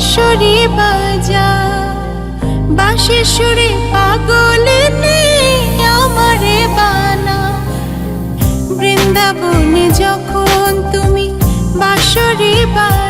বাঁশরি বাজা বাঁশের সুরে পাগলে আমারে বানা। বৃন্দাবনে যখন তুমি বাঁশরে বাজা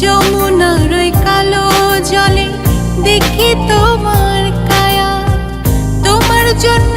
যমুনার ওই কালো জলে দেখি তোমার কায়া। তোমার জন্য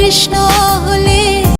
কৃষ্ণ